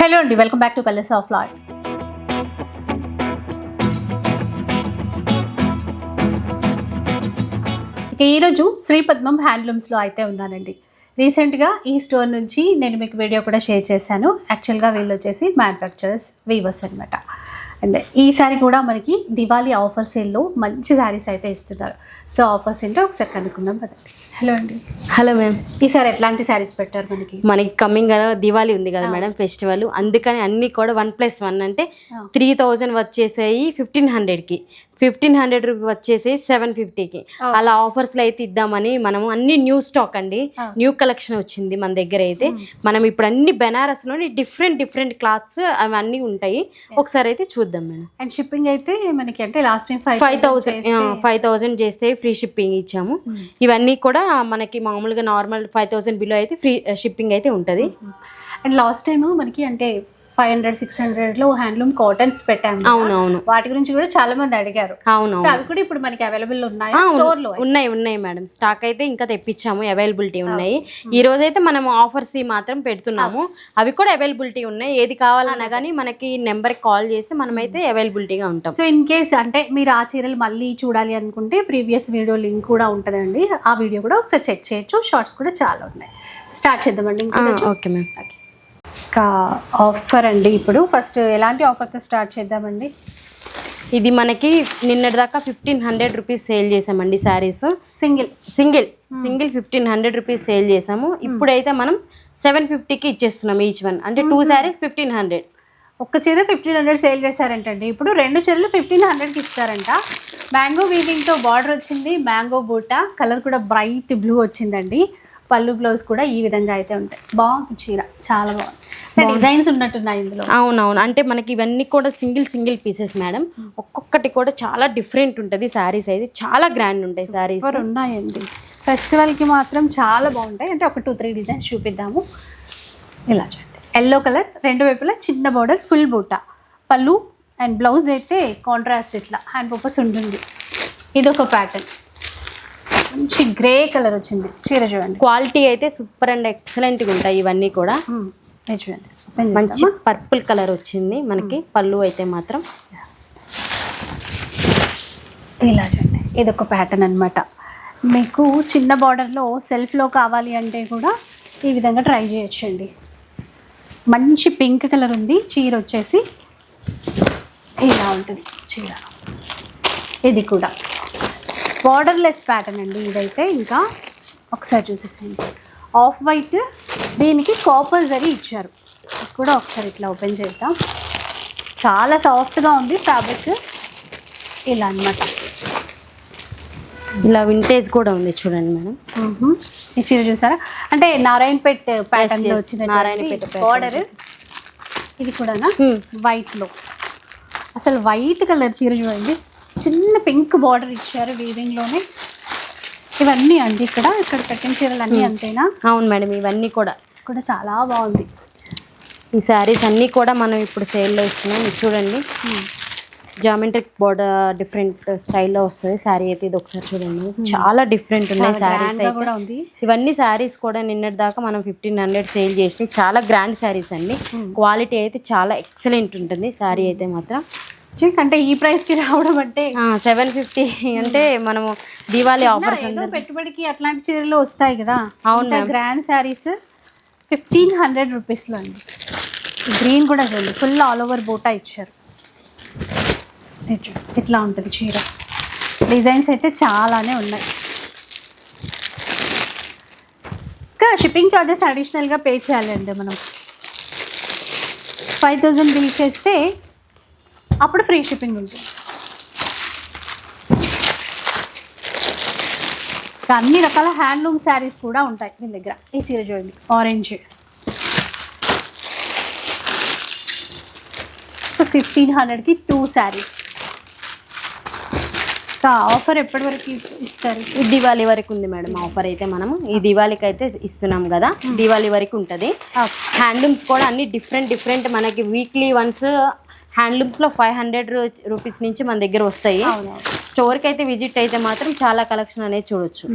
Hello అండి welcome back to colours of లాయ్ ఇక ఈరోజు శ్రీపద్మం హ్యాండ్లూమ్స్లో అయితే ఉన్నానండి. రీసెంట్గా ఈ స్టోర్ నుంచి నేను మీకు వీడియో కూడా షేర్ చేశాను. యాక్చువల్గా వీళ్ళు వచ్చేసి మ్యానుఫ్యాక్చరర్స్ వీవర్స్ అనమాట అండ్ ఈసారి కూడా మనకి దివాళీ ఆఫర్ సేల్లో మంచి శారీస్ అయితే ఇస్తున్నారు. సో ఆఫర్స్ ఏంటో ఒకసారి కనుక్కుందాం కదండి హలో అండి. Hello ma'am. ఈసారి ఎట్లాంటి శారీస్ పెట్టారు మనకి? మనకి కమింగ్ దివాళీ ఉంది కదా మేడం ఫెస్టివల్ అందుకని అన్ని కూడా వన్ ప్లస్ వన్ అంటే. త్రీ థౌజండ్ వచ్చేసాయి ఫిఫ్టీన్ హండ్రెడ్కి ఫిఫ్టీన్ హండ్రెడ్ రూపీ వచ్చేసి సెవెన్ ఫిఫ్టీకి. అలా ఆఫర్స్లో అయితే ఇద్దామని మనం అన్ని న్యూ స్టాక్ అండి. న్యూ కలెక్షన్ వచ్చింది మన దగ్గర అయితే. మనం ఇప్పుడు అన్ని బెనారస్లోని డిఫరెంట్ డిఫరెంట్ క్లాత్స్ అవన్నీ ఉంటాయి. ఒకసారి అయితే చూద్దాం మేడం. అండ్ షిప్పింగ్ అయితే మనకి అంటే last time five five thousand five thousand చేస్తే ఫ్రీ షిప్పింగ్ ఇచ్చాము. ఇవన్నీ కూడా మనకి మామూలుగా నార్మల్ ఫైవ్ థౌసండ్ బిలో అయితే ఫ్రీ షిప్పింగ్ అయితే ఉంటుంది. అండ్ లాస్ట్ టైం మనకి అంటే ఫైవ్ హండ్రెడ్ సిక్స్ హండ్రెడ్లో హ్యాండ్లూమ్ కాటన్స్ పెట్టాము. అవునవును. వాటి గురించి కూడా చాలా మంది అడిగారు. సో అవునవును. అవి కూడా ఇప్పుడు మనకి అవైలబుల్ ఉన్నాయి? స్టోర్లో ఉన్నాయి ఉన్నాయి మేడం స్టాక్ అయితే ఇంకా తెప్పించాము అవైలబిలిటీ ఉన్నాయి. ఈ రోజు అయితే మనం ఆఫర్స్ మాత్రం పెడుతున్నాము. అవి కూడా అవైలబిలిటీ ఉన్నాయి. ఏది కావాలన్నా కానీ మనకి నెంబర్ కాల్ చేస్తే మనమైతే అవైలబిలిటీగా ఉంటాం. సో ఇన్ కేస్ అంటే మీరు ఆ చీరలు మళ్ళీ చూడాలి అనుకుంటే ప్రీవియస్ వీడియో లింక్ కూడా ఉంటుందండి. ఆ వీడియో కూడా ఒకసారి చెక్ చేయొచ్చు. షార్ట్స్ కూడా చాలా ఉన్నాయి. స్టార్ట్ చేద్దామండి. ఇంకా ఓకే మ్యామ్ ఇంకా ఆఫర్ అండి ఇప్పుడు. ఫస్ట్ ఎలాంటి ఆఫర్తో స్టార్ట్ చేద్దామండి? ఇది మనకి నిన్నటి దాకా ఫిఫ్టీన్ హండ్రెడ్ రూపీస్ సేల్ చేసామండి saris single single single fifteen hundred rupees sale చేసాము. ఇప్పుడైతే మనం సెవెన్ ఫిఫ్టీకి ఇచ్చేస్తున్నాం ఈచ్ వన్ అంటే టూ శారీస్ ఫిఫ్టీన్ హండ్రెడ్ ఒక్క చీర ఫిఫ్టీన్ హండ్రెడ్ సేల్ చేశారంటండి. ఇప్పుడు రెండు చీరలు ఫిఫ్టీన్ హండ్రెడ్కి ఇస్తారంట. మ్యాంగో వీవింగ్తో బార్డర్ వచ్చింది. మ్యాంగో బూట. కలర్ కూడా బ్రైట్ బ్లూ వచ్చిందండి. పళ్ళు బ్లౌజ్ కూడా ఈ విధంగా అయితే ఉంటాయి. బాగుంది చీర. చాలా బాగుంది. డిజైన్స్ ఉన్నట్టున్నాయి ఇందులో. అవునవును. అంటే మనకి ఇవన్నీ కూడా సింగిల్ సింగిల్ పీసెస్ మేడం. ఒక్కొక్కటి కూడా చాలా డిఫరెంట్ ఉంటుంది శారీస్ అయితే. చాలా గ్రాండ్ ఉంటాయి శారీస్. ఉన్నాయండి. ఫెస్టివల్కి మాత్రం చాలా బాగుంటాయి. అంటే ఒక టూ త్రీ డిజైన్స్ చూపిద్దాము. ఇలా చూడండి. ఎల్లో కలర్ రెండు వైపులా చిన్న బార్డర్ ఫుల్ బూట. పళ్ళు అండ్ బ్లౌజ్ అయితే కాంట్రాస్ట్ ఇట్లా. హ్యాండ్ పర్పస్ ఉంటుంది. ఇది ఒక ప్యాటర్న్ మంచి గ్రే కలర్ వచ్చింది. చీర చూడండి. క్వాలిటీ అయితే సూపర్ అండ్ ఎక్సలెంట్గా ఉంటాయి ఇవన్నీ కూడా. మంచి? పర్పుల్ కలర్ వచ్చింది మనకి పళ్ళు అయితే మాత్రం. ఇలా చూడండి ఇది ఒక ప్యాటర్న్ అనమాట మీకు చిన్న బార్డర్లో సెల్ఫ్లో కావాలి అంటే కూడా ఈ విధంగా ట్రై చేయొచ్చండి. మంచి పింక్ కలర్ ఉంది చీర వచ్చేసి ఇలా ఉంటుంది చీర. ఇది కూడా. బార్డర్లెస్ ప్యాటర్న్ అండి. ఇదైతే ఇంకా ఒకసారి చూసేసేయండి. ఆఫ్ వైట్ దీనికి కాపర్ జరీ ఇచ్చారు. కూడా ఒకసారి ఇట్లా ఓపెన్ చేద్దాం. చాలా సాఫ్ట్గా ఉంది ఫ్యాబ్రిక్ ఇలా అన్నమాట. ఇలా వింటేజ్ కూడా ఉంది చూడండి మేడం. ఈ చీర చూసారా? అంటే నారాయణపేట్ ప్యాటర్న్లో. వచ్చిన నారాయణపేట. బార్డర్ ఇది కూడానా? Hmm. వైట్లో. అసలు వైట్ కలర్ చీర చూడండి. చిన్న పింక్ బార్డర్ ఇచ్చారు వీవింగ్లోనే. ఇవన్నీ అండి ఇక్కడ. ఇక్కడ పెట్టిన చీరలు అన్నీ అంతేనా? అవును మేడం ఇవన్నీ కూడా. కూడా చాలా బాగుంది. ఈ శారీస్ అన్నీ కూడా మనం ఇప్పుడు సేల్లో ఇస్తున్నాం. ఇది చూడండి. జామెట్రిక్ బోర్డర్ డిఫరెంట్ స్టైల్లో వస్తుంది శారీ అయితే. ఇది ఒకసారి చూడండి. చాలా డిఫరెంట్ ఉన్నాయి శారీస్ ఇవన్నీ శారీస్ కూడా నిన్నటి దాకా మనం ఫిఫ్టీన్ హండ్రెడ్ సేల్ చేసినాయి. చాలా గ్రాండ్ శారీస్ అండి. క్వాలిటీ అయితే చాలా ఎక్సలెంట్ ఉంటుంది. శారీ అయితే మాత్రం. అంటే ఈ ప్రైస్కి రావడం అంటే సెవెన్ ఫిఫ్టీ అంటే మనము దీవాళీ ఆఫర్స్ పెట్టుబడికి అట్లాంటి చీరలు వస్తాయి కదా. అవును గ్రాండ్ శారీస్ ఫిఫ్టీన్ హండ్రెడ్ రూపీస్లో అండి. గ్రీన్ కూడా చూడండి ఫుల్ ఆల్ ఓవర్ బోటా ఇచ్చారు. ఇట్లా ఉంటుంది చీర. డిజైన్స్ అయితే చాలానే ఉన్నాయి. ఇంకా షిప్పింగ్ ఛార్జెస్ అడిషనల్గా పే చేయాలండి మనం. ఫైవ్ థౌజండ్ బిల్ చేస్తే అప్పుడు ఫ్రీ షిప్పింగ్ ఉంటుంది. అన్ని రకాల హ్యాండ్లూమ్ శారీస్ కూడా ఉంటాయి మీ దగ్గర. ఈ చీర చూడండి. ఆరెంజ్ సో ఫిఫ్టీన్ హండ్రెడ్కి టూ శారీస్ ఆఫర్ ఎప్పటి వరకు ఇస్తారు? ఈ దివాళీ వరకు ఉంది మేడం ఆఫర్ అయితే మనము. ఈ దివాళీకి అయితే ఇస్తున్నాం కదా. దివాళీ వరకు ఉంటుంది. హ్యాండ్లూమ్స్ కూడా అన్ని డిఫరెంట్ డిఫరెంట్ మనకి వీక్లీ వన్స్ హ్యాండ్లూమ్స్లో ఫైవ్ హండ్రెడ్ రూపీస్ నుంచి మన దగ్గర వస్తాయి. స్టోర్కి అయితే విజిట్ అయితే మాత్రం చాలా కలెక్షన్ అనేది చూడొచ్చు.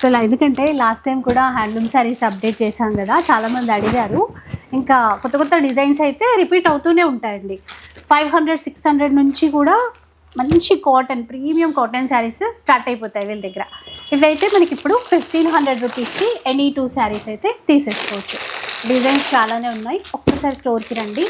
సో ఎందుకంటే లాస్ట్ టైం కూడా హ్యాండ్లూమ్ శారీస్ అప్డేట్ చేశాం కదా చాలామంది అడిగారు. ఇంకా కొత్త కొత్త డిజైన్స్ అయితే రిపీట్ అవుతూనే ఉంటాయండి. ఫైవ్ హండ్రెడ్ సిక్స్ హండ్రెడ్ నుంచి కూడా మంచి cotton premium cotton saris start అయిపోతాయి వీళ్ళ దగ్గర. ఇవైతే మనకి ఇప్పుడు ఫిఫ్టీన్ హండ్రెడ్ రూపీస్కి ఎనీ టూ శారీస్ అయితే తీసేసుకోవచ్చు. డిజైన్స్ చాలానే ఉన్నాయి. ఒక్కసారి స్టోర్కి రండి.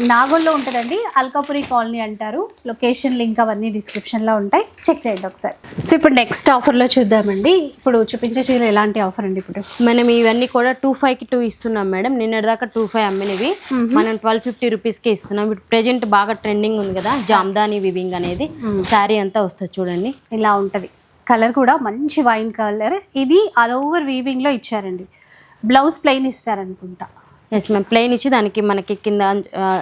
నాగోల్లో ఉంటుందండి. అల్కాపురి కాలనీ అంటారు. లొకేషన్ లింక్ అవన్నీ డిస్క్రిప్షన్లో ఉంటాయి. చెక్ చేయండి ఒకసారి. సో ఇప్పుడు నెక్స్ట్ ఆఫర్లో చూద్దామండి. ఇప్పుడు చూపించే చీర ఎలాంటి ఆఫర్ అండి ఇప్పుడు? మనం ఇవన్నీ కూడా టూ ఫైవ్కి టూ ఇస్తున్నాం మేడం. నిన్నటి దాకా టూ ఫైవ్ అమ్మినవి. మనం ట్వెల్వ్ ఫిఫ్టీ రూపీస్కి ఇస్తున్నాం. ఇప్పుడు ప్రెజెంట్ బాగా ట్రెండింగ్ ఉంది కదా. జామ్దాని వివింగ్ అనేది. శారీ అంతా వస్తుంది చూడండి. ఇలా ఉంటుంది. కలర్ కూడా మంచి వైన్ కలర్. ఇది ఆల్ ఓవర్ వీవింగ్లో ఇచ్చారండి. బ్లౌజ్ ప్లెయిన్ ఇస్తారనుకుంటా. ఎస్ మ్యామ్ ప్లెయిన్ ఇచ్చి దానికి మనకి కింద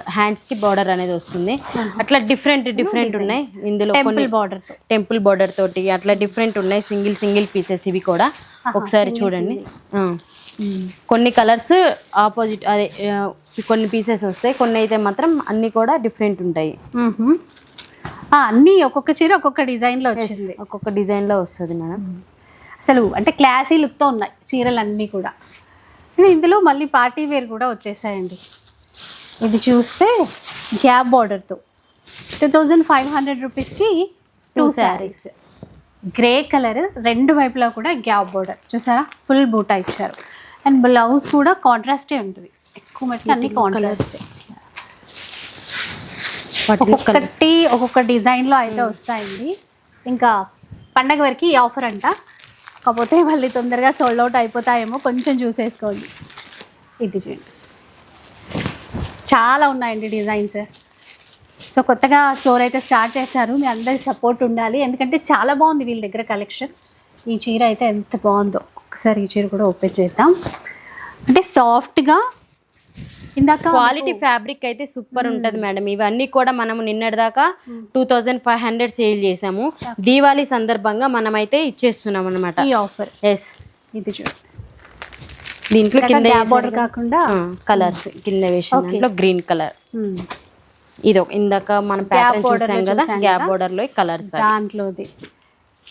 హ్యాండ్స్కి బార్డర్ అనేది వస్తుంది. అట్లా డిఫరెంట్ డిఫరెంట్ ఉన్నాయి. ఇందులో కొన్ని టెంపుల్ బార్డర్తో టెంపుల్ బార్డర్ తోటి అట్లా డిఫరెంట్ ఉన్నాయి. సింగిల్ సింగిల్ పీసెస్ ఇవి కూడా. ఒకసారి చూడండి. ఆ. కొన్ని కలర్స్ ఆపోజిట్ అదే కొన్ని పీసెస్ వస్తాయి. కొన్ని అయితే మాత్రం అన్ని కూడా డిఫరెంట్ ఉంటాయి. అన్నీ ఒక్కొక్క చీర ఒక్కొక్క డిజైన్లో వచ్చింది. ఒక్కొక్క డిజైన్లో వస్తుంది మేడం అసలు అంటే క్లాసీ లుక్తో ఉన్నాయి చీరలు అన్నీ కూడా. ఇందులో మళ్ళీ పార్టీ వేర్ కూడా వచ్చేసాయండి. ఇది చూస్తే గ్యాప్ బార్డర్తో. టూ థౌజండ్ ఫైవ్ హండ్రెడ్ రూపీస్కి టూ శారీస్. గ్రే కలర్ రెండు వైపులా కూడా గ్యాప్ బార్డర్. చూసారా? ఫుల్ బూటా ఇచ్చారు. అండ్ బ్లౌజ్ కూడా కాంట్రాస్టే ఉంటుంది. ఎక్కువ అన్ని కాంట్రాస్టే. ఒక్కొక్కటి ఒక్కొక్క డిజైన్లో అయితే వస్తాయండి. ఇంకా పండగ వరకు ఈ ఆఫర్ అంట. కాకపోతే మళ్ళీ తొందరగా సోల్డ్ అవుట్ అయిపోతాయేమో కొంచెం చూసేసుకోండి ఇది చూడండి చాలా ఉన్నాయండి డిజైన్స్ సో కొత్తగా స్టోర్ అయితే స్టార్ట్ చేశారు. మీ అందరి సపోర్ట్ ఉండాలి. ఎందుకంటే చాలా బాగుంది వీళ్ళ దగ్గర కలెక్షన్ ఈ చీర అయితే ఎంత బాగుందో. ఒకసారి ఈ చీర కూడా ఓపెన్ చేద్దాం. అంటే సాఫ్ట్గా ఇందాక క్వాలిటీ ఫ్యాబ్రిక్ అయితే సూపర్ ఉంటది మేడం. ఇవన్నీ కూడా మనం నిన్నటి దాకా two thousand five hundred sale చేసాము. దీవాళీ సందర్భంగా మనం అయితే ఇచ్చేస్తున్నాం అనమాట ఈ ఆఫర్. ఎస్ ఇది చూడండి దీంట్లో కింద బార్డర్ కాకుండా కలర్స్ కింద వేసిన. దాంట్లో గ్రీన్ కలర్. ఇది ఒక ఇందాక మనం ప్యాటర్న్ చూసాం కదా గ్యాప్. బోర్డర్లో కలర్స్ దాంట్లోది.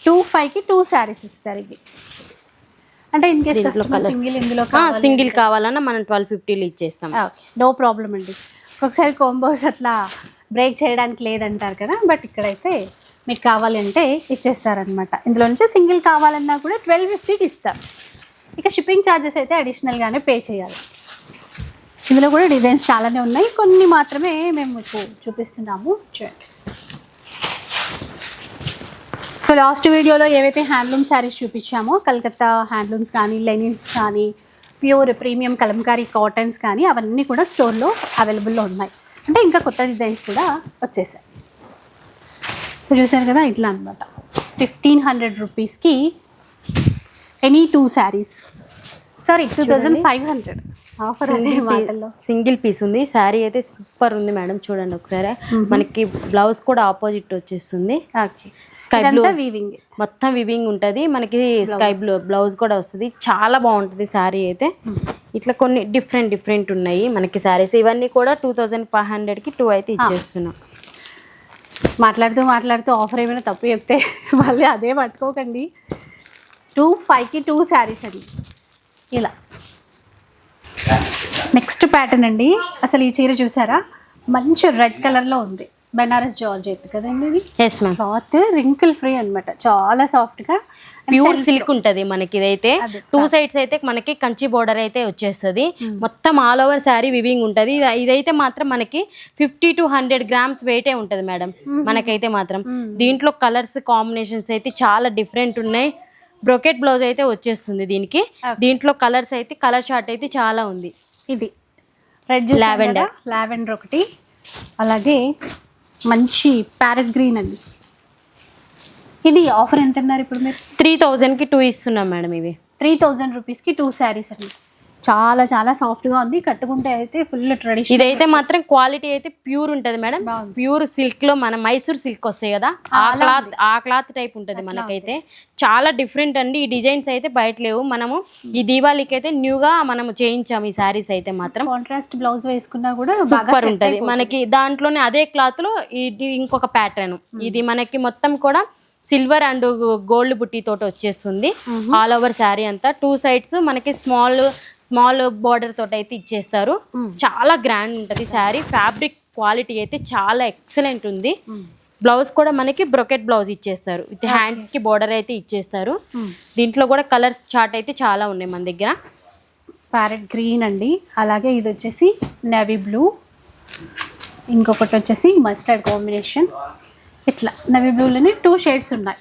టూ ఫైవ్కి టూ శారీస్ ఇస్తారు ఇవి. అంటే ఇన్ కేస్ సింగిల్ ఇందులో సింగిల్ కావాలన్నా మనం ట్వెల్వ్ ఫిఫ్టీలో ఇచ్చేస్తాం. నో ప్రాబ్లం అండి. ఒక్కొక్కసారి కోంబోస్ అట్లా బ్రేక్ చేయడానికి లేదంటారు కదా బట్ ఇక్కడైతే మీకు కావాలి అంటే ఇచ్చేస్తారనమాట ఇందులో నుంచి సింగిల్ కావాలన్నా కూడా ట్వెల్వ్ ఫిఫ్టీకి ఇస్తారు ఇక షిప్పింగ్ ఛార్జెస్ అయితే అడిషనల్గానే పే చేయాలి. ఇందులో కూడా డిజైన్స్ చాలానే ఉన్నాయి. కొన్ని మాత్రమే మేము మీకు చూపిస్తున్నాము. చూడండి. సో లాస్ట్ వీడియోలో ఏవైతే హ్యాండ్లూమ్ శారీస్ చూపించామో కలకత్తా హ్యాండ్లూమ్స్ కానీ లెనిన్స్ కానీ ప్యూర్ ప్రీమియం కలంకారీ కాటన్స్ కానీ అవన్నీ కూడా స్టోర్లో అవైలబుల్లో ఉన్నాయి. అంటే ఇంకా కొత్త డిజైన్స్ కూడా వచ్చేసాయి. చూసారు కదా ఇట్లా అనమాట ఫిఫ్టీన్ హండ్రెడ్ రూపీస్కి any two saris. Sorry two thousand five hundred. Offer single piece ఉంది. శారీ అయితే సూపర్ ఉంది మేడం చూడండి ఒకసారి. మనకి బ్లౌజ్ కూడా ఆపోజిట్ వచ్చేస్తుంది. స్కై బ్లూ వీవింగ్ మొత్తం వివింగ్ ఉంటుంది. మనకి స్కై బ్లూ బ్లౌజ్ కూడా వస్తుంది. చాలా బాగుంటుంది శారీ అయితే. ఇట్లా కొన్ని డిఫరెంట్ డిఫరెంట్ ఉన్నాయి మనకి శారీస్ ఇవన్నీ కూడా టూ థౌజండ్ ఫైవ్ హండ్రెడ్కి టూ అయితే ఇచ్చేస్తున్నాం. మాట్లాడుతూ మాట్లాడుతూ ఆఫర్ ఏమైనా తప్పు చెప్తే మళ్ళీ అదే పట్టుకోకండి. టూ ఫైవ్కి టూ శారీస్ అండి. ఇలా. నెక్స్ట్ ప్యాటర్న్ అండి. అసలు ఈ చీర చూసారా? మంచి రెడ్ కలర్లో ఉంది. బెనారస్ జార్జెట్ కదండి ఇది? Yes ma'am cloth wrinkle free అన్నమాట. చాలా సాఫ్ట్గా ప్యూర్ సిల్క్ ఉంటది మనకి ఇదైతే. టూ సైడ్స్ అయితే మనకి కంచి బోర్డర్ అయితే వచ్చేస్తుంది. మొత్తం ఆల్ ఓవర్ శారీ వివింగ్ ఉంటది. ఇది- ఇదైతే మాత్రం మనకి ఫిఫ్టీ టు హండ్రెడ్ గ్రామ్స్ వెయిటే ఉంటది మేడం మనకైతే మాత్రం. దీంట్లో కలర్స్ కాంబినేషన్స్ అయితే చాలా డిఫరెంట్ ఉన్నాయి. బ్రొకెట్ బ్లౌజ్ అయితే వచ్చేస్తుంది దీనికి. దీంట్లో కలర్స్ అయితే కలర్ షార్ట్ అయితే చాలా ఉంది. ఇది రెడ్ Lavender. లావెండర్. ఒకటి. అలాగే మంచి ప్యారెట్ గ్రీన్ అండి. ఇది ఆఫర్ ఎంత అన్నారు ఇప్పుడు మీరు? త్రీ కి టూ ఇస్తున్నాం మేడం ఇవి. త్రీ థౌజండ్ రూపీస్కి టూ శారీస్ అండి. చాలా చాలా సాఫ్ట్గా ఉంది. కట్టుకుంటే అయితే ఫుల్ ట్రెడిషన్ ఇదైతే మాత్రం క్వాలిటీ అయితే ప్యూర్ ఉంటది మేడం. ప్యూర్ సిల్క్లో మన మైసూర్ సిల్క్ వస్తాయి కదా ఆ క్లాత్ ఆ క్లాత్ టైప్ ఉంటది మనకైతే. చాలా డిఫరెంట్ అండి. ఈ డిజైన్స్ అయితే బయట లేవు. మనము ఈ దీవాళికి అయితే న్యూగా మనము చేయించాము ఈ శారీస్ అయితే మాత్రం. కాంట్రాస్ట్ బ్లౌజ్ వేసుకున్నా కూడా సూపర్ ఉంటది. మనకి దాంట్లోనే అదే క్లాత్లో ఇది ఇంకొక ప్యాటర్న్ ఇది మనకి మొత్తం కూడా సిల్వర్ అండ్ గోల్డ్ బుట్టి తోటి వచ్చేస్తుంది. ఆల్ ఓవర్ శారీ అంతా. టూ సైడ్స్ మనకి స్మాల్ స్మాల్ బార్డర్ తోటి అయితే ఇచ్చేస్తారు. చాలా గ్రాండ్ ఉంటుంది శారీ ఫ్యాబ్రిక్ క్వాలిటీ అయితే చాలా ఎక్సలెంట్ ఉంది. బ్లౌజ్ కూడా మనకి బ్రొకెట్ బ్లౌజ్ ఇచ్చేస్తారు. విత్ హ్యాండ్స్కి బార్డర్ అయితే ఇచ్చేస్తారు. దీంట్లో కూడా కలర్స్ చార్ట్ అయితే చాలా ఉన్నాయి మన దగ్గర. ప్యారెట్ గ్రీన్ అండి. అలాగే ఇది వచ్చేసి నేవీ బ్లూ ఇంకొకటి వచ్చేసి మస్టర్డ్ కాంబినేషన్ ఇట్లా నేవీ బ్లూలోనే టూ షేడ్స్ ఉన్నాయి.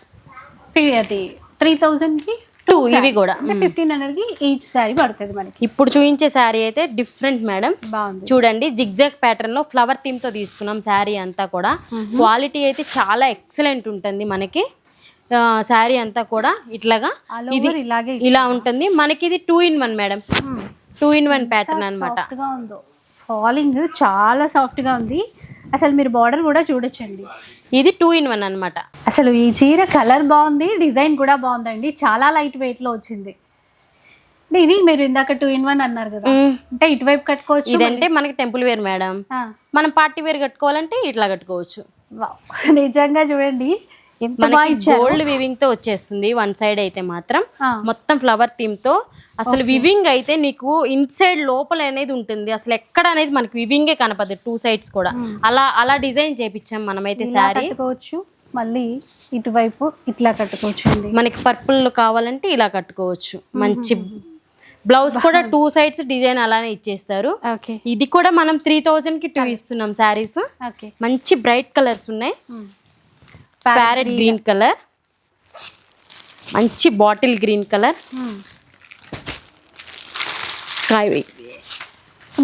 అది త్రీ థౌజండ్కి టూ ఇవి కూడా. ఫిఫ్టీన్ హండ్రెడ్కి ఈచ్ శారీ పడుతుంది మనకి. ఇప్పుడు చూపించే శారీ అయితే డిఫరెంట్ మేడం బాగుంది. చూడండి జిగ్జాగ్ ప్యాటర్న్లో ఫ్లవర్ థీమ్తో తీసుకున్నాం శారీ అంతా కూడా. క్వాలిటీ అయితే చాలా ఎక్సలెంట్ ఉంటుంది మనకి. శారీ అంతా కూడా ఇట్లాగా ఇది ఇలాగే ఇలా ఉంటుంది. మనకి ఇది two in one madam two in one pattern ఉందో. ఫాలింగ్ చాలా సాఫ్ట్గా ఉంది. అసలు మీరు బార్డర్ కూడా చూడొచ్చండి. ఇది టూ ఇన్ వన్ అన్నమాట. అసలు ఈ చీర కలర్ బాగుంది డిజైన్ కూడా బాగుందండి. చాలా లైట్ వెయిట్లో వచ్చింది. అంటే ఇది మీరు ఇందాక టూ ఇన్ వన్ అన్నారు కదా. అంటే ఇటువైపు కట్టుకోవచ్చు ఇదంటే మనకి టెంపుల్ వేర్ మేడం మనం పార్టీ వేర్ కట్టుకోవాలంటే ఇట్లా కట్టుకోవచ్చు. వావ్. నిజంగా చూడండి. మనకి గోల్డ్ వివింగ్తో వచ్చేస్తుంది వన్ సైడ్ అయితే మాత్రం. మొత్తం ఫ్లవర్ థీమ్తో. అసలు వివింగ్ అయితే నీకు ఇన్సైడ్ లోపల అనేది ఉంటుంది. అసలు ఎక్కడ అనేది మనకి వివింగే కనపడదు టూ సైడ్స్ కూడా. అలా అలా డిజైన్ చేపించాం మనమైతే శారీ కట్టుకోవచ్చు. మళ్ళీ ఇటువైపు ఇట్లా కట్టుకోవచ్చు మనకి పర్పుల్ కావాలంటే ఇలా కట్టుకోవచ్చు. మంచి బ్లౌజ్ కూడా టూ సైడ్స్ డిజైన్ అలానే ఇచ్చేస్తారు. ఓకే ఇది కూడా మనం త్రీ థౌజండ్కి టూ ఇస్తున్నాం శారీస్ మంచి బ్రైట్ కలర్స్ ఉన్నాయి. ప్యారెట్ గ్రీన్ కలర్ మంచి బాటిల్ గ్రీన్ కలర్. స్కై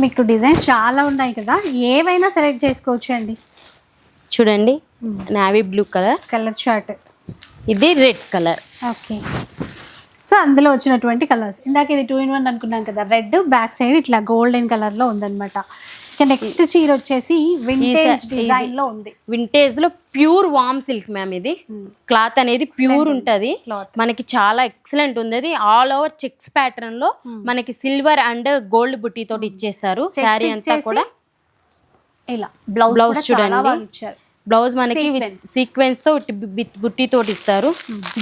మీకు డిజైన్ చాలా ఉన్నాయి కదా. ఏవైనా సెలెక్ట్ చేసుకోవచ్చు అండి. చూడండి. Navy blue colour colour chart ఇది రెడ్ కలర్ ఓకే సో అందులో వచ్చినటువంటి కలర్స్ ఇందాక ఇది టూ ఇన్ వన్ అనుకున్నాం కదా. రెడ్ బ్యాక్ సైడ్ ఇట్లా గోల్డెన్ కలర్లో ఉందన్నమాట. ఇక నెక్స్ట్ చీర వచ్చేసి వింటేజ్ డిజైన్లో ఉంది. వింటేజ్లో ప్యూర్ వామ్ సిల్క్ మ్యామ్ ఇది. క్లాత్ అనేది ప్యూర్ ఉంటది. మనకి చాలా ఎక్సలెంట్ ఉంది. అది ఆల్ ఓవర్ చెక్స్ ప్యాటర్న్లో మనకి సిల్వర్ అండ్ గోల్డ్ బుట్టి తోటి ఇచ్చేస్తారు. శారీ అంతా కూడా. ఇలా బ్లౌజ్ చాలా చూడండి. ఇచ్చారు. బ్లౌజ్ మనకి. సీక్వెన్స్తో విత్ బుట్టి తోటి ఇస్తారు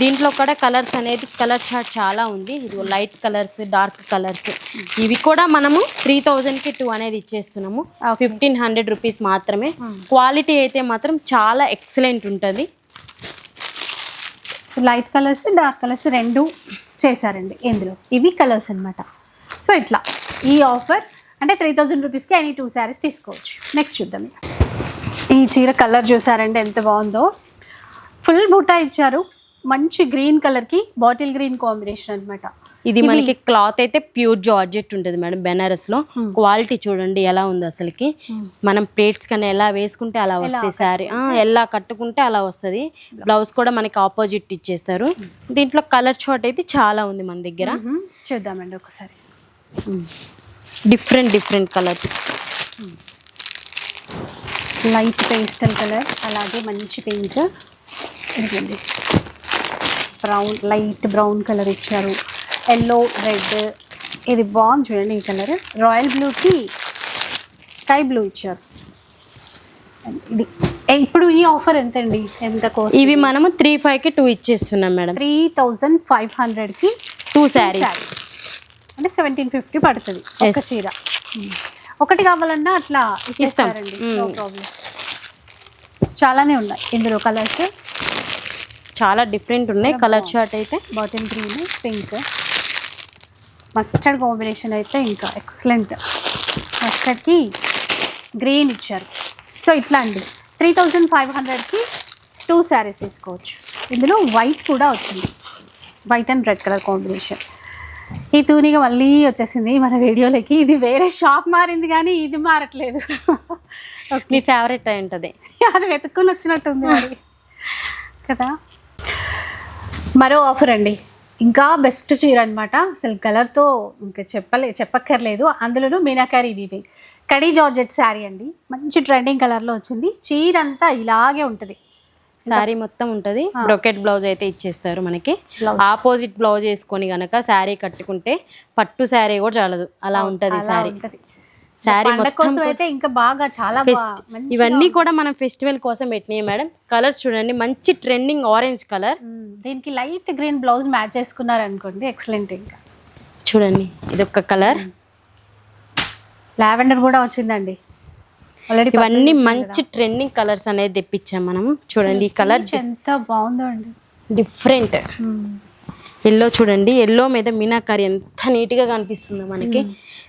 దీంట్లో కూడా కలర్స్ అనేది కలర్ చార్ట్ చాలా ఉంది. ఇది లైట్ కలర్స్ డార్క్ కలర్స్ ఇవి కూడా మనము త్రీ థౌజండ్కి టూ అనేది ఇచ్చేస్తున్నాము. ఫిఫ్టీన్ హండ్రెడ్ రూపీస్ మాత్రమే. క్వాలిటీ అయితే మాత్రం చాలా ఎక్సలెంట్ ఉంటుంది. లైట్ కలర్స్ డార్క్ కలర్స్ రెండు చేశారండి ఇందులో. ఇవి కలర్స్ అన్నమాట. సో ఇట్లా. ఈ ఆఫర్ అంటే త్రీ థౌజండ్ రూపీస్కి ఎనీ టూ శారీస్ తీసుకోవచ్చు. నెక్స్ట్ చూద్దాం. ఈ చీర కలర్ చూసారండి ఎంత బాగుందో. ఫుల్ బూటా ఇచ్చారు. మంచి గ్రీన్ కలర్కి బాటిల్ గ్రీన్ కాంబినేషన్ అన్నమాట. ఇది మనకి క్లాత్ అయితే ప్యూర్ జార్జెట్ ఉంటుంది మేడం బెనారస్లో. క్వాలిటీ చూడండి ఎలా ఉంది అసలుకి. మనం ప్లేట్స్ కన్నా ఎలా వేసుకుంటే అలా వస్తాయి శారీ ఎలా కట్టుకుంటే అలా వస్తుంది. బ్లౌజ్ కూడా మనకి ఆపోజిట్ ఇచ్చేస్తారు. దీంట్లో కలర్ షార్ట్ అయితే చాలా ఉంది మన దగ్గర. చూద్దామండి ఒకసారి. Different different colours light pastel colour అలాగే మంచి పింక్ ఇదిగోండి. బ్రౌన్ లైట్ బ్రౌన్ కలర్ ఇచ్చారు. ఎల్లో రెడ్ ఇది బాగుంది చూడండి ఈ కలర్. రాయల్ బ్లూకి స్కై బ్లూ ఇచ్చారు. ఇది ఇప్పుడు ఈ ఆఫర్ ఎంత అండి ఎంత కోస్ట్ ఇవి మనము త్రీ ఫైవ్కి టూ ఇచ్చేస్తున్నాం మేడం. త్రీ థౌజండ్ ఫైవ్ హండ్రెడ్కి టూ శారీస్ అంటే సెవెంటీన్ ఫిఫ్టీ పడుతుంది ఒక. చీర. ఒకటి కావాలన్నా అట్లా ఇచ్చేస్తారండి. నో ప్రాబ్లం చాలానే ఉన్నాయి ఇందులో కలర్స్. చాలా డిఫరెంట్ ఉన్నాయి. కలర్ షార్ట్ అయితే. Bottle green pink mustard combination అయితే ఇంకా ఎక్సలెంట్ మస్టర్డ్కి గ్రీన్ ఇచ్చారు. సో ఇట్లా అండి. త్రీ థౌజండ్ ఫైవ్ హండ్రెడ్కి టూ శారీస్ తీసుకోవచ్చు. ఇందులో వైట్ కూడా వచ్చింది. White and red colour combination ఈ తూనిగా మళ్ళీ వచ్చేసింది మన వీడియోలోకి. ఇది వేరే షాప్ మారింది కానీ ఇది మారట్లేదు. మీ ఫేవరెట్ అయి ఉంటుంది. అది వెతుక్కొని వచ్చినట్టుంది మరి. కదా? మరో ఆఫర్ అండి. ఇంకా బెస్ట్ చీర అనమాట అసలు కలర్తో ఇంకా చెప్పలే చెప్పక్కర్లేదు. అందులోనూ మీనాకారి వీవింగ్ కడీ జార్జెట్ శారీ అండి. మంచి ట్రెండింగ్ కలర్లో వచ్చింది. చీర అంతా ఇలాగే ఉంటుంది. శారీ మొత్తం ఉంటది. బ్రొకెట్ బ్లౌజ్ అయితే ఇచ్చేస్తారు మనకి. ఆపోజిట్ బ్లౌజ్ వేసుకొని గనక శారీ కట్టుకుంటే పట్టు శారీ కూడా చాలదు. అలా ఉంటది శారీ శారీ కోసం అయితే ఇంకా బాగా చాలా ఇవన్నీ కూడా మనం ఫెస్టివల్ కోసం పెట్టినాయి మేడం. కలర్స్ చూడండి మంచి ట్రెండింగ్ ఆరెంజ్ కలర్. దీనికి లైట్ గ్రీన్ బ్లౌజ్ మ్యాచ్ చేసుకున్నారు అనుకోండి ఎక్సలెంట్ ఇంకా. చూడండి ఇది ఒక కలర్ లావెండర్ కూడా వచ్చిందండి. ఇవన్నీ మంచి ట్రెండింగ్ కలర్స్ అనేది తెప్పించాం మనం. చూడండి ఈ కలర్ ఎంత బాగుందో అండి. డిఫరెంట్ ఎల్లో చూడండి ఎల్లో మీద మీనాకారి ఎంత నీట్గా కనిపిస్తుందో మనకి.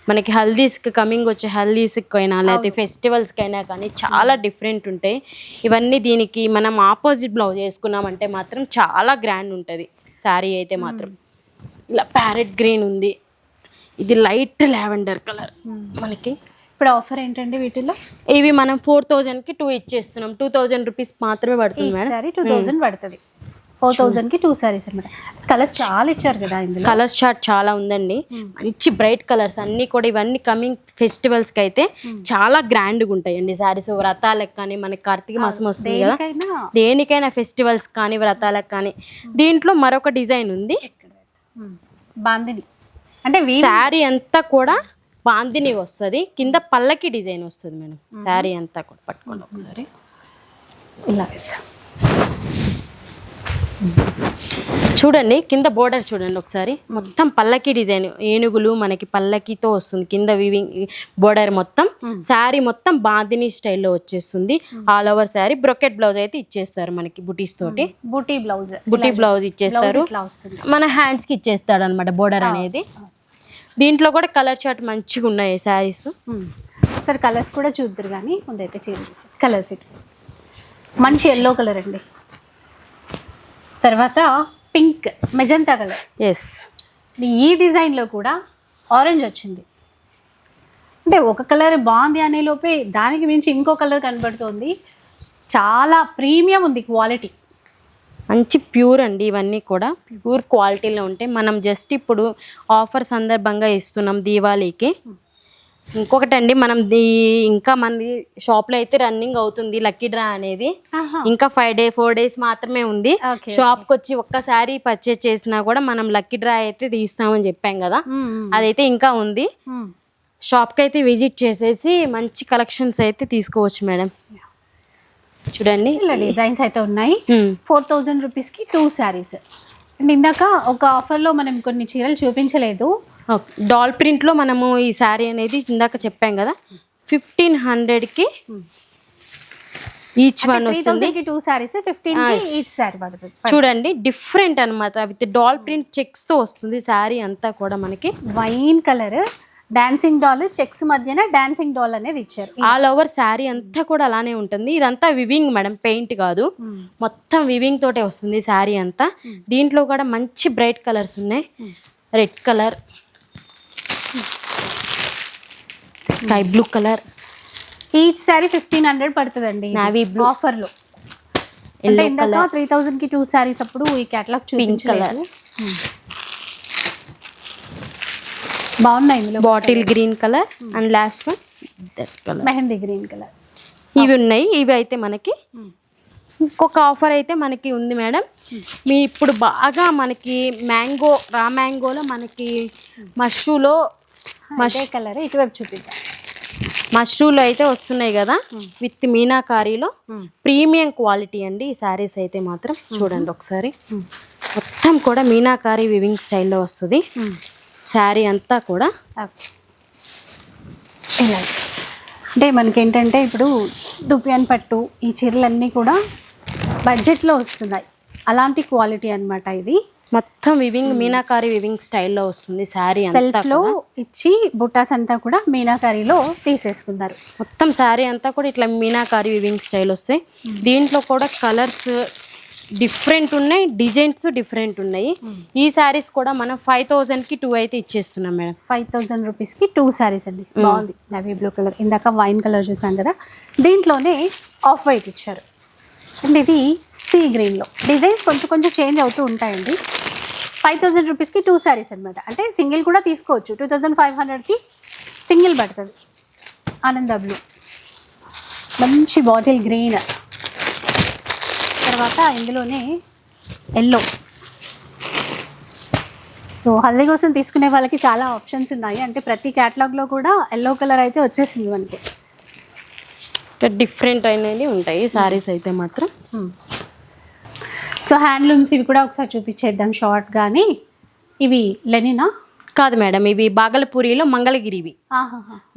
మనకి హల్దీస్కి కమింగ్ వచ్చే హల్దీస్కి అయినా లేకపోతే ఫెస్టివల్స్కి అయినా కానీ చాలా డిఫరెంట్ ఉంటాయి. ఇవన్నీ దీనికి మనం ఆపోజిట్ బ్లౌజ్ వేసుకున్నామంటే మాత్రం చాలా గ్రాండ్ ఉంటుంది. శారీ అయితే మాత్రం. ఇలా ప్యారెట్ గ్రీన్ ఉంది. ఇది లైట్ లావెండర్ కలర్ మనకి. ఇప్పుడు ఆఫర్ ఏంటండి వీటిలో? ఇవి మనం ఫోర్ థౌజండ్కి టూ ఇచ్చేస్తున్నాం. టూ థౌజండ్ రూపీస్ మాత్రమే పడుతుంది మేడం. సారీ టూ థౌజండ్ పడుతుంది. ఫోర్ థౌజండ్కి టూ సారీస్ అనమాట కలర్స్ చాలా ఇచ్చారు కదా ఇందులో. కలర్స్ చార్ట్ చాలా ఉందండి. మంచి బ్రైట్ కలర్స్ అన్నీ కూడా ఇవన్నీ కమింగ్ ఫెస్టివల్స్కి అయితే చాలా గ్రాండ్గా ఉంటాయండి. శారీస్ వ్రతాలకు కానీ మనకి కార్తీక మాసం వస్తుంది కదా. దేనికైనా ఫెస్టివల్స్ కానీ వ్రతాలకు కానీ. దీంట్లో మరొక డిజైన్ ఉంది. బాందిని. అంటే శారీ అంతా కూడా బాందిని వస్తుంది. కింద పల్లకి డిజైన్ వస్తుంది మేడం. శారీ అంతా కూడా పట్టుకోండి ఒకసారి. ఇలా చూడండి కింద బోర్డర్ చూడండి ఒకసారి. మొత్తం పల్లకి డిజైన్. ఏనుగులు మనకి పల్లకితో వస్తుంది. కింద వివింగ్ బోర్డర్ మొత్తం. శారీ మొత్తం బాందిని స్టైల్లో వచ్చేస్తుంది. All over sari. Brocade blouse అయితే ఇచ్చేస్తారు మనకి బుటీస్ తోటి. బూటీ బ్లౌజ్ బుటీ బ్లౌజ్ ఇచ్చేస్తారు. మన హ్యాండ్స్కి ఇచ్చేస్తాడు అనమాట బోర్డర్ అనేది. దీంట్లో కూడా కలర్ చార్ట్ మంచిగా ఉన్నాయి శారీస్. సరే కలర్స్ కూడా చూద్దరు కానీ ముందైతే చూసి కలర్స్ ఇటు. మంచి ఎల్లో కలర్ అండి. తర్వాత పింక్ మెజంతా కలర్. ఎస్ ఈ డిజైన్లో కూడా ఆరెంజ్ వచ్చింది. అంటే ఒక కలర్ బాగుంది అనే లోపే దానికి మించి ఇంకో కలర్ కనబడుతోంది. చాలా ప్రీమియం ఉంది క్వాలిటీ. మంచి ప్యూర్ అండి ఇవన్నీ కూడా. ప్యూర్ క్వాలిటీలో ఉంటాయి. మనం జస్ట్ ఇప్పుడు ఆఫర్ సందర్భంగా ఇస్తున్నాం దీవాళీకి. ఇంకొకటి అండి మనం దీ ఇంకా మన షాప్లో అయితే రన్నింగ్ అవుతుంది లక్కీ డ్రా అనేది. ఇంకా ఫైవ్ డే ఫోర్ డేస్ మాత్రమే ఉంది. షాప్కి వచ్చి ఒక్కసారి పర్చేస్ చేసినా కూడా మనం లక్కీ డ్రా అయితే తీస్తామని చెప్పాం కదా. అదైతే ఇంకా ఉంది. షాప్కి అయితే విజిట్ చేసేసి మంచి కలెక్షన్స్ అయితే తీసుకోవచ్చు మేడం. చూడండి. ఇలా డిజైన్స్ అయితే ఉన్నాయి. ఫోర్ థౌజండ్ రూపీస్కి టూ శారీస్. అండ్ ఇందాక ఒక ఆఫర్లో మనం కొన్ని చీరలు చూపించలేదు. డాల్ ప్రింట్లో మనము ఈ శారీ అనేది ఇందాక చెప్పాం కదా. ఫిఫ్టీన్ హండ్రెడ్కి ఈచ్ వన్ వస్తుంది. టూ శారీస్ ఫిఫ్టీన్ ఈచ్ చూడండి డిఫరెంట్ అన్నమాట. విత్ డాల్ ప్రింట్ చెక్స్తో వస్తుంది శారీ అంతా కూడా మనకి. Wine colour dancing doll checks మధ్యన డాన్సింగ్ డాల్ అనేది ఇచ్చారు. ఆల్ ఓవర్ శారీ అంతా కూడా అలానే ఉంటుంది. ఇదంతా వివింగ్ మేడం పెయింట్ కాదు. మొత్తం వివింగ్ తోటే వస్తుంది శారీ అంతా. దీంట్లో కూడా మంచి బ్రైట్ కలర్స్ ఉన్నాయి. Red colour sky blue colour each sari fifteen hundred పడుతుందండి Navy blue. ఆఫర్లో త్రీ థౌసండ్కి టూ శారీస్ అప్పుడు ఈ క్యాటలాగ్ చూపించలేదు. బాగున్నాయి bottle green colour and last one that colour mehndi green colour. ఇవి ఉన్నాయి ఇవి అయితే మనకి ఇంకొక ఆఫర్ అయితే మనకి ఉంది మేడం. మీ ఇప్పుడు బాగా మనకి మ్యాంగో రా మ్యాంగోలో మనకి మష్రూలో అదే కలర్ ఇటువైపు చూపిద్దాం. మష్రూలు అయితే వస్తున్నాయి కదా విత్ మీనాకారీలో. ప్రీమియం క్వాలిటీ అండి ఈ శారీస్ అయితే మాత్రం. చూడండి ఒకసారి. మొత్తం కూడా మీనాకారి వివింగ్ స్టైల్లో వస్తుంది. శారీ అంతా కూడా. ఇలా. అంటే మనకి ఏంటంటే ఇప్పుడు దుప్యాన్ పట్టు ఈ చీరలన్నీ కూడా బడ్జెట్లో వస్తున్నాయి. అలాంటి క్వాలిటీ అన్నమాట ఇది. మొత్తం వివింగ్ మీనాకారి వివింగ్ స్టైల్లో వస్తుంది శారీ అంతా సెల్ఫ్లో ఇచ్చి బుట్టాస్ అంతా కూడా మీనాకారిలో తీసేసుకున్నారు. మొత్తం శారీ అంతా కూడా ఇట్లా మీనాకారి వివింగ్ స్టైల్ వస్తాయి. దీంట్లో కూడా కలర్స్ డిఫరెంట్ ఉన్నాయి డిజైన్స్ డిఫరెంట్ ఉన్నాయి. ఈ శారీస్ కూడా మనం ఫైవ్ థౌజండ్కి టూ అయితే ఇచ్చేస్తున్నాం మేడం. ఫైవ్ థౌజండ్ రూపీస్కి టూ శారీస్ అండి. బాగుంది. నవీ బ్లూ కలర్ ఇందాక వైన్ కలర్ చూసాం కదా. దీంట్లోనే ఆఫ్ వైట్ ఇచ్చారు. అండ్ ఇది సీ గ్రీన్లో డిజైన్స్ కొంచెం కొంచెం చేంజ్ అవుతూ ఉంటాయండి. ఫైవ్ థౌజండ్ రూపీస్కి టూ శారీస్ అనమాట అంటే సింగిల్ కూడా తీసుకోవచ్చు. టూ థౌజండ్ ఫైవ్ హండ్రెడ్కి సింగిల్ పడుతుంది. ఆనంద బ్లూ మంచి బాటిల్ గ్రీన్. తర్వాత ఇందులోనే ఎల్లో సో హల్దీ కోసం తీసుకునే వాళ్ళకి చాలా ఆప్షన్స్ ఉన్నాయి. అంటే ప్రతి క్యాటలాగ్లో కూడా ఎల్లో కలర్ అయితే వచ్చేసింది మనకి. డిఫరెంట్ అనేది ఉంటాయి. సారీస్ అయితే మాత్రం. సో హ్యాండ్లూమ్స్ ఇవి కూడా ఒకసారి చూపించేద్దాం షార్ట్ కానీ ఇవి లెనినా కాదు మేడం ఇవి బాగలపూరిలో మంగళగిరివి.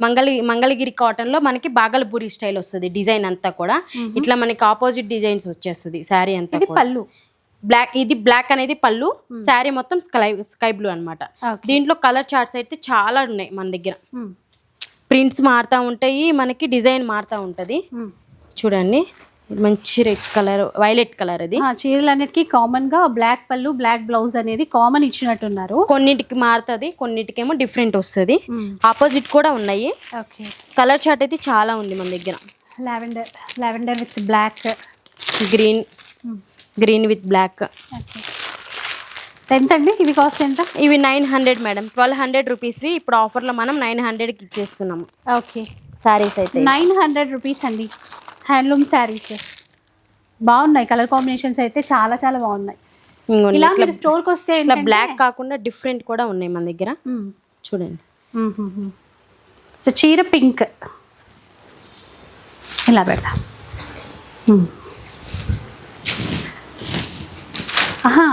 మంగళ మంగళగిరి కాటన్లో మనకి బాగలపూరి స్టైల్ వస్తుంది డిజైన్ అంతా కూడా. ఇట్లా మనకి ఆపోజిట్ డిజైన్స్ వచ్చేస్తుంది శారీ అంతా పళ్ళు. బ్లాక్ ఇది బ్లాక్ అనేది పళ్ళు శారీ మొత్తం స్కై స్కై బ్లూ అనమాట. దీంట్లో కలర్ చార్ట్స్ అయితే చాలా ఉన్నాయి మన దగ్గర. ప్రింట్స్ మారుతూ ఉంటాయి మనకి డిజైన్ మారుతూ ఉంటుంది. చూడండి. మంచి రెడ్ కలర్ వైలెట్ కలర్ అది. ఆ, చీరలన్నిటికీ కామన్గా బ్లాక్ పళ్ళు బ్లాక్ బ్లౌజ్ అనేది కామన్ ఇచ్చినట్టున్నారు. కొన్నిటికి మారుతుంది కొన్నిటికేమో డిఫరెంట్ వస్తుంది. ఆపోజిట్ కూడా ఉన్నాయి. ఓకే కలర్ చార్ట్ అయితే చాలా ఉంది మన దగ్గర. Lavender lavender with black green green with black ఎంత అండి? ఇది కాస్ట్ ఎంత? ఇవి nine hundred madam twelve hundred రూపీస్వి ఇప్పుడు ఆఫర్లో మనం నైన్ హండ్రెడ్కి ఇచ్చేస్తున్నాము. ఓకే సారీస్ అయితే. నైన్ హండ్రెడ్ రూపీస్ అండి. హ్యాండ్లూమ్ శారీస్. బాగున్నాయి. కలర్ కాంబినేషన్స్ అయితే చాలా చాలా బాగున్నాయి. ఇలా మీరు స్టోర్కి వస్తే ఇట్లా బ్లాక్ కాకుండా డిఫరెంట్ కూడా ఉన్నాయి మన దగ్గర. చూడండి. సో చీర పింక్. ఇలా పెడతా. ఆహా.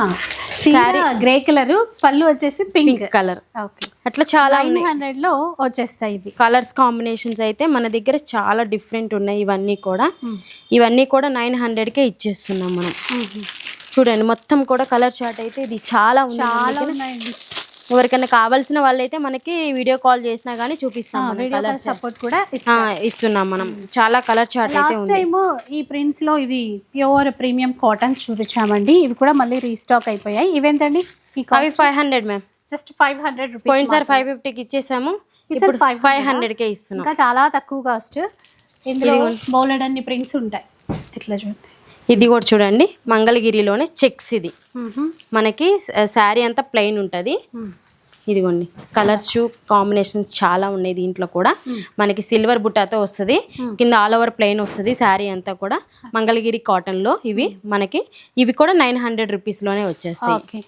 చీర గ్రే కలర్ పళ్ళు వచ్చేసి పింక్. కలర్. ఓకే. అట్లా చాలా హండ్రెడ్లో వచ్చేస్తాయి ఇవి. కలర్స్ కాంబినేషన్స్ అయితే మన దగ్గర చాలా డిఫరెంట్ ఉన్నాయి ఇవన్నీ కూడా. ఇవన్నీ కూడా నైన్ హండ్రెడ్కే ఇచ్చేస్తున్నాం మనం. చూడండి మొత్తం కూడా కలర్ చార్ట్ అయితే ఇది చాలా చాలా. ఉన్నాయండి. ఎవరికైనా కావాల్సిన వాళ్ళైతే మనకి వీడియో కాల్ చేసినా కానీ చూపిస్తాం కలర్స్ సపోర్ట్ కూడా ఇస్తున్నాం మనం. చాలా కలర్ చార్ట్ లాస్ట్ టైం ఈ ప్రింట్స్లో ఇవి ప్యూర్ ప్రీమియం కాటన్స్ చూపించామండి. ఇవి కూడా మళ్ళీ రీస్టాక్ అయిపోయాయి. అవి five hundred ma'am just five hundred rupees పోయినసారి ఫైవ్ ఫిఫ్టీకి ఇచ్చేసాము. ఇప్పుడు 500 ఫైవ్ హండ్రెడ్కే ఇస్తున్నాం. ఇంకా చాలా తక్కువ కాస్ట్ ఇందులో బౌలెడ్ అన్ని ప్రింట్స్ ఉంటాయి. ఇట్లా చూడండి ఇది కూడా చూడండి మంగళగిరిలోనే చెక్స్ ఇది. మనకి శారీ అంతా ప్లెయిన్ ఉంటుంది. ఇదిగోండి కలర్స్ కాంబినేషన్స్ చాలా ఉన్నాయి దీంట్లో కూడా. మనకి సిల్వర్ బుట్టాతో వస్తుంది కింద ఆల్ ఓవర్ ప్లెయిన్ వస్తుంది శారీ అంతా కూడా. మంగళగిరి కాటన్లో ఇవి మనకి ఇవి కూడా నైన్ హండ్రెడ్ రూపీస్లోనే వచ్చేస్తాయి.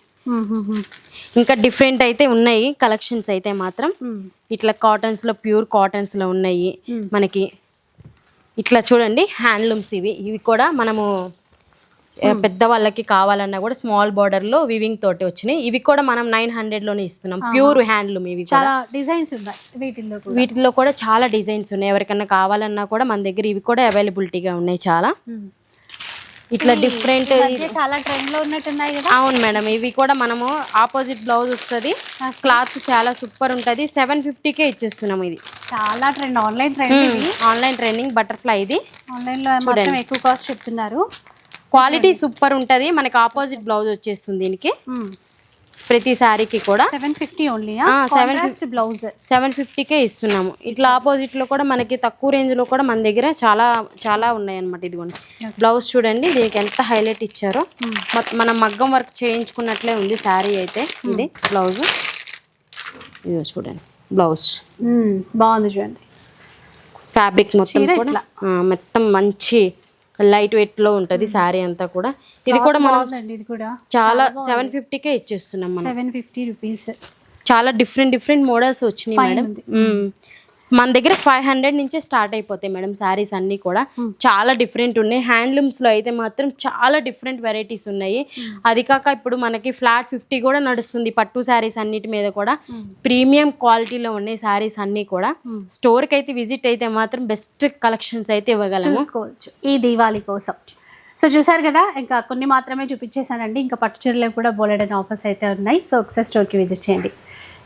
ఇంకా డిఫరెంట్ అయితే ఉన్నాయి కలెక్షన్స్ అయితే మాత్రం. ఇట్లా కాటన్స్లో ప్యూర్ కాటన్స్లో ఉన్నాయి మనకి. ఇట్లా చూడండి హ్యాండ్లూమ్స్ ఇవి. ఇవి కూడా మనము ఏ, పెద్ద వాళ్ళకి కావాలన్నా కూడా స్మాల్ బార్డర్లో వివింగ్ తోటి వచ్చినాయి. ఇవి కూడా మనం నైన్ హండ్రెడ్లోనే ఇస్తున్నాం. ప్యూర్ హ్యాండ్లూమ్ ఇవి. చాలా డిజైన్స్ ఉన్నాయి వీటిల్లో కూడా. వీటిల్లో కూడా చాలా డిజైన్స్ ఉన్నాయి. ఎవరికన్నా కావాలన్నా కూడా మన దగ్గర ఇవి కూడా అవైలబిలిటీగా ఉన్నాయి చాలా. ఇట్లా డిఫరెంట్ చాలా ట్రెండ్లో ఉన్నట్టున్నాయి కదా? అవును మేడం ఇవి కూడా మనము ఆపోజిట్ బ్లౌజ్ వస్తుంది. క్లాత్ చాలా సూపర్ ఉంటుంది. సెవెన్ ఫిఫ్టీకే ఇచ్చేస్తున్నాం ఇది. చాలా trend online trend online training butterfly ఇది. ఆన్లైన్లో మాత్రం ఎక్కువ కాస్ట్ చెప్తున్నారు. క్వాలిటీ సూపర్ ఉంటుంది. మనకి ఆపోజిట్ బ్లౌజ్ వచ్చేస్తుంది దీనికి. ప్రతి శారీకి కూడా. సెవెన్ ఫిఫ్టీ ఓన్లీ ఆ, 750 బ్లౌజ్ సెవెన్ ఫిఫ్టీకే ఇస్తున్నాము. ఇట్లా ఆపోజిట్లో కూడా మనకి తక్కువ రేంజ్లో కూడా మన దగ్గర చాలా చాలా ఉన్నాయి అనమాట ఇదిగోండి బ్లౌజ్ చూడండి దీనికి ఎంత హైలైట్ ఇచ్చారో. మొత్తం మనం మగ్గం వర్క్ చేయించుకున్నట్లే ఉంది శారీ అయితే ఇది. బ్లౌజ్ ఇదిగో చూడండి బ్లౌజ్ బాగుంది చూడండి. ఫ్యాబ్రిక్ మొత్తం కూడా. మొత్తం మంచి లైట్ వెయిట్లో ఉంటది శారీ అంతా కూడా. ఇది కూడా మనం బాగుందండి ఇది కూడా. చాలా సెవెన్ ఫిఫ్టీకే ఇచ్చేస్తున్నాం మనం. Seven fifty rupees. చాలా డిఫరెంట్ డిఫరెంట్ మోడల్స్ వచ్చినాయి మేడం. మన దగ్గర ఫైవ్ హండ్రెడ్ నుంచే స్టార్ట్ అయిపోతాయి మేడం శారీస్ అన్నీ కూడా. చాలా డిఫరెంట్ ఉన్నాయి. హ్యాండ్లూమ్స్లో అయితే మాత్రం చాలా డిఫరెంట్ వెరైటీస్ ఉన్నాయి. అది కాక ఇప్పుడు మనకి ఫ్లాట్ ఫిఫ్టీ కూడా నడుస్తుంది పట్టు శారీస్ అన్నిటి మీద కూడా. ప్రీమియం క్వాలిటీలో ఉన్నాయి శారీస్ అన్నీ కూడా. స్టోర్కి అయితే విజిట్ అయితే మాత్రం బెస్ట్ కలెక్షన్స్ అయితే ఇవ్వగలము. ఈ దీవాళీ కోసం. సో చూసారు కదా ఇంకా కొన్ని మాత్రమే చూపించేశానండి. ఇంకా పట్టు చీరలకు కూడా బోలెడని ఆఫర్స్ అయితే ఉన్నాయి. సో ఒకసారి స్టోర్కి విజిట్ చేయండి.